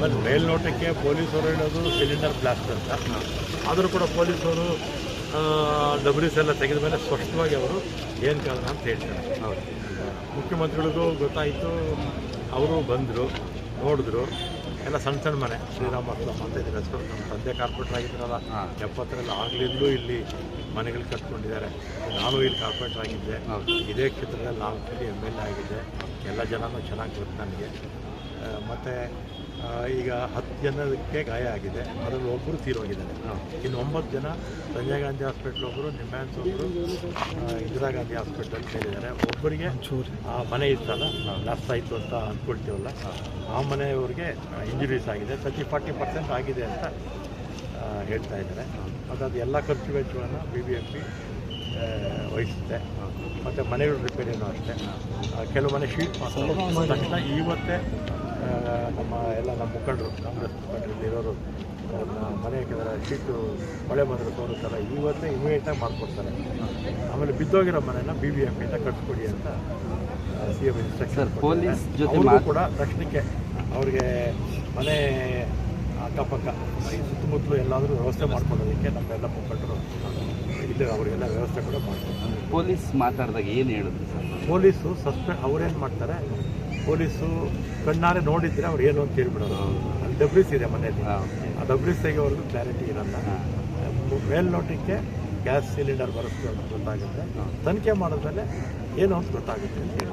ಆಮೇಲೆ ಮೇಲ್ನೋಟಕ್ಕೆ ಪೊಲೀಸರು ಹೇಳೋದು ಸಿಲಿಂಡರ್ ಬ್ಲಾಸ್ಟ್ ಅಂತ. ಆದರೂ ಕೂಡ ಪೊಲೀಸರು ಡಬ್ರೀಸ್ ಎಲ್ಲ ತೆಗೆದ ಮೇಲೆ ಸ್ಪಷ್ಟವಾಗಿ ಅವರು ಏನು ಕಾರಣ ಅಂತ ಹೇಳ್ತಾರೆ. ಹೌದು. ಮುಖ್ಯಮಂತ್ರಿಗಳಿಗೂ ಗೊತ್ತಾಯಿತು ಅವರು ಬಂದರು ನೋಡಿದ್ರು. ಎಲ್ಲ ಸಣ್ಣ ಸಣ್ಣ ಮನೆ ಶ್ರೀರಾಮ ಅಂತ ಇದ್ರ ಹೆಸರು ನಮ್ಮ ತಂದೆ ಕಾರ್ಪೊರೇಟರ್ ಆಗಿದ್ರಲ್ಲ. ಎಪ್ಪತ್ತರಲ್ಲಿ ಆಗಲಿಂದಲೂ ಇಲ್ಲಿ ಮನೆಗಳು ಕಟ್ಕೊಂಡಿದ್ದಾರೆ. ನಾನು ಇಲ್ಲಿ ಕಾರ್ಪೊರೇಟರ್ ಆಗಿದ್ದೆ. ಇದೇ ಕ್ಷೇತ್ರದಲ್ಲಿ ನಾಲ್ಕು ಕಡೆ ಎಂ ಎಲ್ ಎ ಆಗಿದ್ದೆ. ಎಲ್ಲ ಜನನೂ ಚೆನ್ನಾಗಿ ಗೊತ್ತು ನನಗೆ. ಮತ್ತು ಈಗ ಹತ್ತು ಜನಕ್ಕೆ ಗಾಯ ಆಗಿದೆ. ಅದರಲ್ಲಿ ಒಬ್ಬರು ತೀರೋಗಿದ್ದಾರೆ. ಇನ್ನು ಒಂಬತ್ತು ಜನ ಸಂಜಯ್ ಗಾಂಧಿ ಹಾಸ್ಪಿಟ್ಲ್ ಒಬ್ಬರು ನಿಮ್ಮ್ಯಾನ್ಸ್ ಒಬ್ಬರು ಇಂದಿರಾ ಗಾಂಧಿ ಹಾಸ್ಪಿಟ್ಲಲ್ಲಿ ಸೇರಿದ್ದಾರೆ ಒಬ್ಬರಿಗೆ ಆ ಮನೆ ಇತ್ತಲ್ಲ ನಷ್ಟ ಆಯಿತು ಅಂತ ಅಂದ್ಕೊಳ್ತೀವಲ್ಲ ಆ ಮನೆಯವ್ರಿಗೆ ಇಂಜುರೀಸ್ ಆಗಿದೆ. ತರ್ಟಿ ಫಾರ್ಟಿ ಪರ್ಸೆಂಟ್ ಆಗಿದೆ ಅಂತ ಹೇಳ್ತಾ ಇದ್ದಾರೆ. ಅದಾದ ಅದು ಎಲ್ಲ ಖರ್ಚು ವೆಚ್ಚಗಳನ್ನು ಬಿ ಬಿ ಎಂ ಪಿ ವಹಿಸುತ್ತೆ. ಮತ್ತು ಮನೆಗಳು ರಿಪೇರಿನೂ ಅಷ್ಟೇ. ಕೆಲವು ಮನೆ ಶೀಟ್ ಮಾಡ್ತಾರೆ ತಕ್ಷಣ ಇವತ್ತೇ ನಮ್ಮ ಎಲ್ಲ ನಮ್ಮ ಮುಖಂಡರು ಕಾಂಗ್ರೆಸ್ ಮುಖಂಡರು ಇರೋರು ಅವ್ರನ್ನ ಮನೆ ಹಾಕಿದಾರೆ ಶೀಟು ಮಳೆ ಬಂದರೆ ತೋರಿಸ್ತಾರೆ ಇವತ್ತೇ ಇಮಿಡಿಯೇಟಾಗಿ ಮಾಡಿಕೊಡ್ತಾರೆ. ಆಮೇಲೆ ಬಿದ್ದೋಗಿರೋ ಮನೆಯನ್ನು ಬಿ ಬಿ ಎಂ ಪಿಯಿಂದ ಕಟ್ಸ್ಕೊಡಿ ಅಂತ ಸಿ ಎಂ ಇನ್ಸ್ಟ್ರಕ್ಷನ್ ಪೊಲೀಸ್ ಜೊತೆ ಕೂಡ ತಕ್ಷಣಕ್ಕೆ ಅವ್ರಿಗೆ ಮನೆ ಅಕ್ಕಪಕ್ಕ ಈ ಸುತ್ತಮುತ್ತಲು ಎಲ್ಲಾದರೂ ವ್ಯವಸ್ಥೆ ಮಾಡ್ಕೊಳ್ಳೋದಕ್ಕೆ ನಮ್ಮೆಲ್ಲ ಮುಖಂಡರು ಇಲ್ಲೇ ಅವರಿಗೆಲ್ಲ ವ್ಯವಸ್ಥೆ ಕೂಡ ಮಾಡ್ತಾರೆ ಪೊಲೀಸ್ ಮಾತಾಡಿದಾಗ ಏನು ಹೇಳಿದ್ರು ಸರ್? ಪೊಲೀಸು ಸಸ್ಪೆ ಅವ್ರೇನು ಮಾಡ್ತಾರೆ ಪೊಲೀಸು ಕಣ್ಣಾರೆ ನೋಡಿದ್ರೆ ಅವ್ರು ಏನು ಅಂತ ಹೇಳ್ಬಿಡೋದು ಅಲ್ಲಿ ಡಬ್ರಿಸ್ ಇದೆ ಮನೆಯಲ್ಲಿ. ಆ ಡಬ್ರಿಸ್ ತೆಗೆಯೋವರೆಗೂ ಕ್ಲಾರಿಟಿ ಇರಲ್ಲ. ಮೇಲ್ನೋಟಕ್ಕೆ ಗ್ಯಾಸ್ ಸಿಲಿಂಡರ್ ಬರುತ್ತೆ ಅಂತ ಗೊತ್ತಾಗುತ್ತೆ ತನಿಖೆ ಮಾಡಿದ್ಮೇಲೆ ಏನು ಅಂತ ಗೊತ್ತಾಗುತ್ತೆ ಅಂತ ಹೇಳಿ.